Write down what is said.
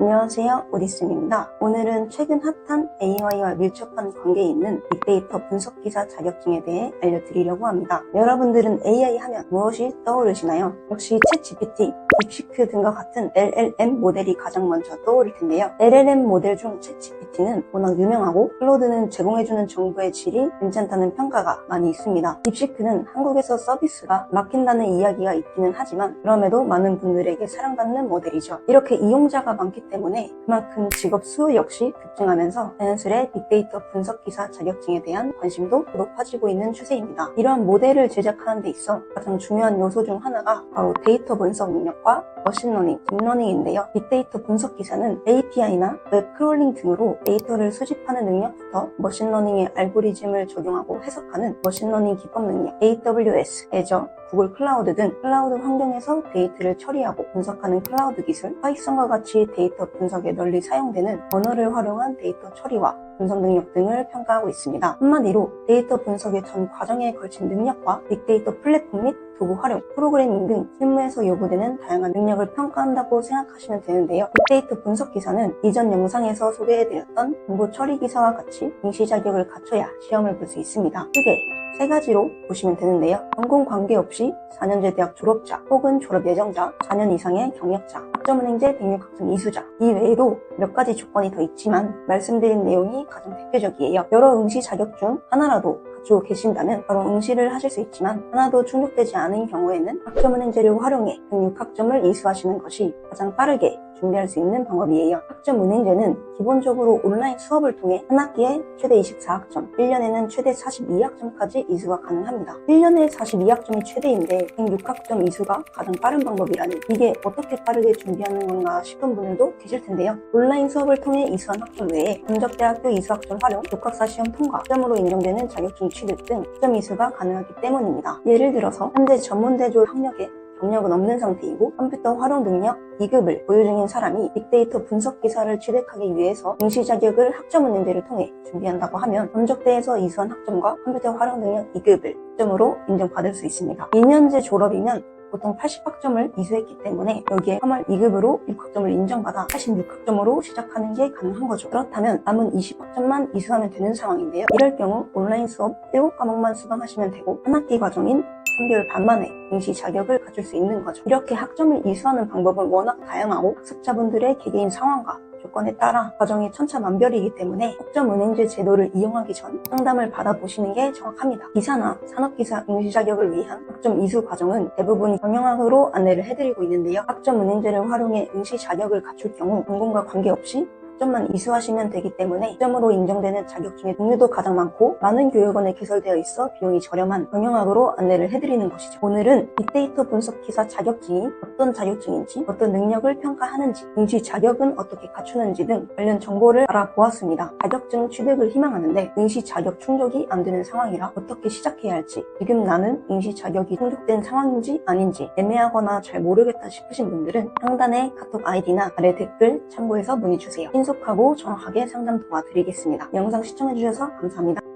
안녕하세요. 오디슨입니다. 오늘은 최근 핫한 AI와 밀접한 관계에 있는 빅데이터 분석 기사 자격증에 대해 알려드리려고 합니다. 여러분들은 AI 하면 무엇이 떠오르시나요? 역시 챗GPT, 딥시크 등과 같은 LLM 모델이 가장 먼저 떠오를 텐데요. LLM 모델 중 챗GPT는 워낙 유명하고 클로드는 제공해주는 정보의 질이 괜찮다는 평가가 많이 있습니다. 딥시크는 한국에서 서비스가 막힌다는 이야기가 있기는 하지만 그럼에도 많은 분들에게 사랑받는 모델이죠. 이렇게 이용자가 많기 때문에 그만큼 직업 수요 역시 급증하면서 자연스레 빅데이터 분석 기사 자격증에 대한 관심도 높아지고 있는 추세입니다. 이러한 모델을 제작하는 데 있어 가장 중요한 요소 중 하나가 바로 데이터 분석 능력과 머신러닝, 딥러닝인데요. 빅데이터 분석 기사는 API나 웹 크롤링 등으로 데이터를 수집하는 능력 부터 머신러닝의 알고리즘을 적용하고 해석하는 머신러닝 기법 능력, AWS, 애저, 구글 클라우드 등 클라우드 환경에서 데이터를 처리하고 분석하는 클라우드 기술, 파이썬과 같이 데이터 분석에 널리 사용되는 언어를 활용한 데이터 처리와 분석 능력 등을 평가하고 있습니다. 한마디로 데이터 분석의 전 과정에 걸친 능력과 빅데이터 플랫폼 및 도구 활용, 프로그래밍 등 실무에서 요구되는 다양한 능력을 평가한다고 생각하시면 되는데요. 빅데이터 분석 기사는 이전 영상에서 소개해드렸던 정보 처리 기사와 같이 응시 자격을 갖춰야 시험을 볼 수 있습니다. 크게 세 가지로 보시면 되는데요. 전공 관계없이 4년제 대학 졸업자 혹은 졸업 예정자, 4년 이상의 경력자, 학점은행제 106학점 이수자 이 외에도 몇 가지 조건이 더 있지만 말씀드린 내용이 가장 대표적이에요. 여러 응시 자격 중 하나라도 가지고 계신다면 바로 응시를 하실 수 있지만 하나도 충족되지 않은 경우에는 학점은행제를 활용해 106학점을 이수하시는 것이 가장 빠르게 준비할 수 있는 방법이에요. 학점 은행제는 기본적으로 온라인 수업을 통해 한 학기에 최대 24학점, 1년에는 최대 42학점까지 이수가 가능합니다. 1년에 42학점이 최대인데 106학점 이수가 가장 빠른 방법이라니 이게 어떻게 빠르게 준비하는 건가 싶은 분들도 계실 텐데요. 온라인 수업을 통해 이수한 학점 외에 전적대학교 이수학점 활용, 독학사 시험 통과, 학점으로 인정되는 자격증 취득 등 학점 이수가 가능하기 때문입니다. 예를 들어서 현재 전문대졸 학력에 경력은 없는 상태이고 컴퓨터 활용 능력 2급을 보유 중인 사람이 빅데이터 분석 기사를 취득하기 위해서 응시 자격을 학점은행제를 통해 준비한다고 하면 전적대에서 이수한 학점과 컴퓨터 활용 능력 2급을 학점으로 인정받을 수 있습니다. 2년제 졸업이면 보통 80학점을 이수했기 때문에 여기에 3월 2급으로 6학점을 인정받아 86학점으로 시작하는 게 가능한 거죠. 그렇다면 남은 20학점만 이수하면 되는 상황인데요. 이럴 경우 온라인 수업 7과목만 수강하시면 되고 한 학기 과정인 3개월 반 만에 응시 자격을 갖출 수 있는 거죠. 이렇게 학점을 이수하는 방법은 워낙 다양하고 학습자분들의 개개인 상황과 조건에 따라 과정이 천차만별이기 때문에 학점은행제 제도를 이용하기 전 상담을 받아보시는 게 정확합니다. 기사나 산업기사 응시 자격을 위한 학점 이수 과정은 대부분 경영학으로 안내를 해드리고 있는데요. 학점은행제를 활용해 응시 자격을 갖출 경우 전공과 관계없이 학점만 이수하시면 되기 때문에 학점으로 인정되는 자격증의 종류도 가장 많고 많은 교육원에 개설되어 있어 비용이 저렴한 경영학으로 안내를 해드리는 것이죠. 오늘은 빅데이터 분석 기사 자격증이 어떤 자격증인지 어떤 능력을 평가하는지 응시 자격은 어떻게 갖추는지 등 관련 정보를 알아보았습니다. 자격증 취득을 희망하는데 응시 자격 충족이 안 되는 상황이라 어떻게 시작해야 할지 지금 나는 응시 자격이 충족된 상황인지 아닌지 애매하거나 잘 모르겠다 싶으신 분들은 상단의 카톡 아이디나 아래 댓글 참고해서 문의 주세요. 신속하고 정확하게 상담 도와드리겠습니다. 영상 시청해주셔서 감사합니다.